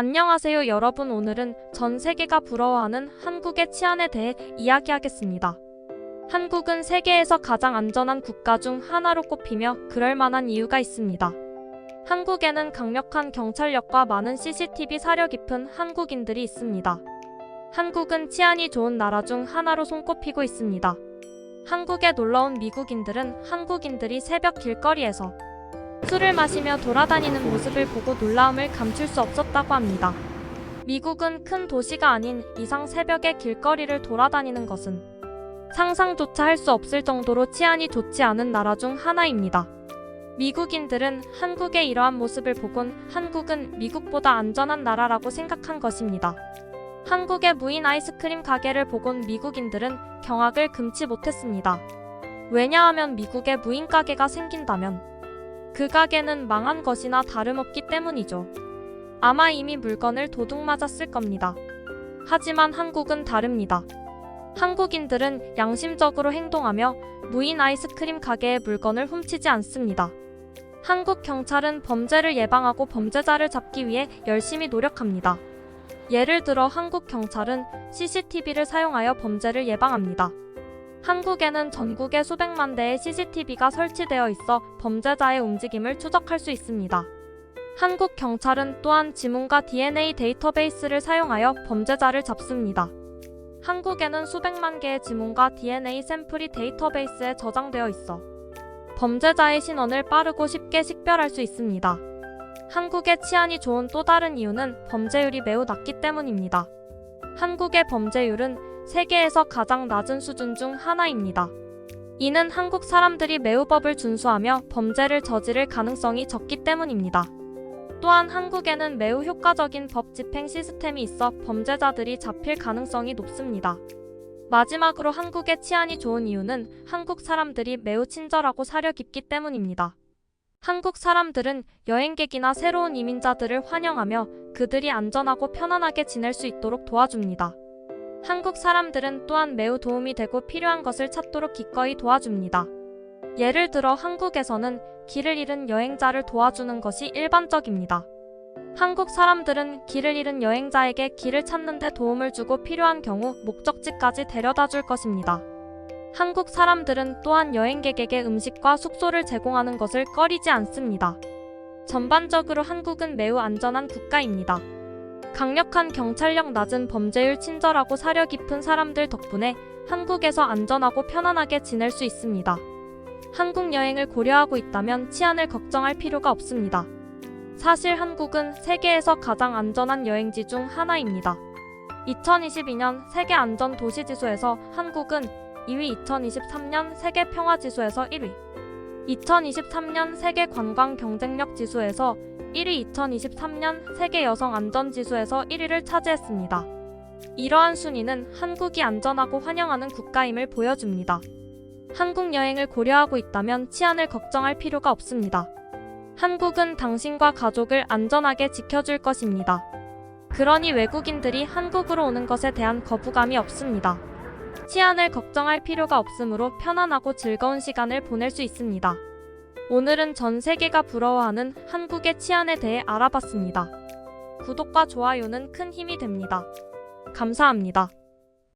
안녕하세요 여러분 오늘은 전 세계가 부러워하는 한국의 치안에 대해 이야기하겠습니다. 한국은 세계에서 가장 안전한 국가 중 하나로 꼽히며 그럴 만한 이유가 있습니다. 한국에는 강력한 경찰력과 많은 CCTV 사려 깊은 한국인들이 있습니다. 한국은 치안이 좋은 나라 중 하나로 손꼽히고 있습니다. 한국에 놀러온 미국인들은 한국인들이 새벽 길거리에서 술을 마시며 돌아다니는 모습을 보고 놀라움을 감출 수 없었다고 합니다. 미국은 큰 도시가 아닌 이상 새벽에 길거리를 돌아다니는 것은 상상조차 할 수 없을 정도로 치안이 좋지 않은 나라 중 하나입니다. 미국인들은 한국의 이러한 모습을 보곤 한국은 미국보다 안전한 나라라고 생각한 것입니다. 한국의 무인 아이스크림 가게를 보곤 미국인들은 경악을 금치 못했습니다. 왜냐하면 미국에 무인 가게가 생긴다면 그 가게는 망한 것이나 다름없기 때문이죠. 아마 이미 물건을 도둑 맞았을 겁니다. 하지만 한국은 다릅니다. 한국인들은 양심적으로 행동하며 무인 아이스크림 가게의 물건을 훔치지 않습니다. 한국 경찰은 범죄를 예방하고 범죄자를 잡기 위해 열심히 노력합니다. 예를 들어 한국 경찰은 CCTV를 사용하여 범죄를 예방합니다. 한국에는 전국에 수백만 대의 CCTV가 설치되어 있어 범죄자의 움직임을 추적할 수 있습니다. 한국 경찰은 또한 지문과 DNA 데이터베이스를 사용하여 범죄자를 잡습니다. 한국에는 수백만 개의 지문과 DNA 샘플이 데이터베이스에 저장되어 있어 범죄자의 신원을 빠르고 쉽게 식별할 수 있습니다. 한국의 치안이 좋은 또 다른 이유는 범죄율이 매우 낮기 때문입니다. 한국의 범죄율은 세계에서 가장 낮은 수준 중 하나입니다. 이는 한국 사람들이 매우 법을 준수하며 범죄를 저지를 가능성이 적기 때문입니다. 또한 한국에는 매우 효과적인 법 집행 시스템이 있어 범죄자들이 잡힐 가능성이 높습니다. 마지막으로 한국의 치안이 좋은 이유는 한국 사람들이 매우 친절하고 사려 깊기 때문입니다. 한국 사람들은 여행객이나 새로운 이민자들을 환영하며 그들이 안전하고 편안하게 지낼 수 있도록 도와줍니다. 한국 사람들은 또한 매우 도움이 되고 필요한 것을 찾도록 기꺼이 도와줍니다. 예를 들어 한국에서는 길을 잃은 여행자를 도와주는 것이 일반적입니다. 한국 사람들은 길을 잃은 여행자에게 길을 찾는 데 도움을 주고 필요한 경우 목적지까지 데려다 줄 것입니다. 한국 사람들은 또한 여행객에게 음식과 숙소를 제공하는 것을 꺼리지 않습니다. 전반적으로 한국은 매우 안전한 국가입니다. 강력한 경찰력 낮은 범죄율 친절하고 사려 깊은 사람들 덕분에 한국에서 안전하고 편안하게 지낼 수 있습니다. 한국 여행을 고려하고 있다면 치안을 걱정할 필요가 없습니다. 사실 한국은 세계에서 가장 안전한 여행지 중 하나입니다. 2022년 세계 안전 도시 지수에서 한국은 2위 2023년 세계 평화 지수에서 1위 2023년 세계 관광 경쟁력 지수에서 1위 2023년 세계 여성 안전 지수에서 1위를 차지했습니다. 이러한 순위는 한국이 안전하고 환영하는 국가임을 보여줍니다. 한국 여행을 고려하고 있다면 치안을 걱정할 필요가 없습니다. 한국은 당신과 가족을 안전하게 지켜줄 것입니다. 그러니 외국인들이 한국으로 오는 것에 대한 거부감이 없습니다. 치안을 걱정할 필요가 없으므로 편안하고 즐거운 시간을 보낼 수 있습니다. 오늘은 전 세계가 부러워하는 한국의 치안에 대해 알아봤습니다. 구독과 좋아요는 큰 힘이 됩니다. 감사합니다.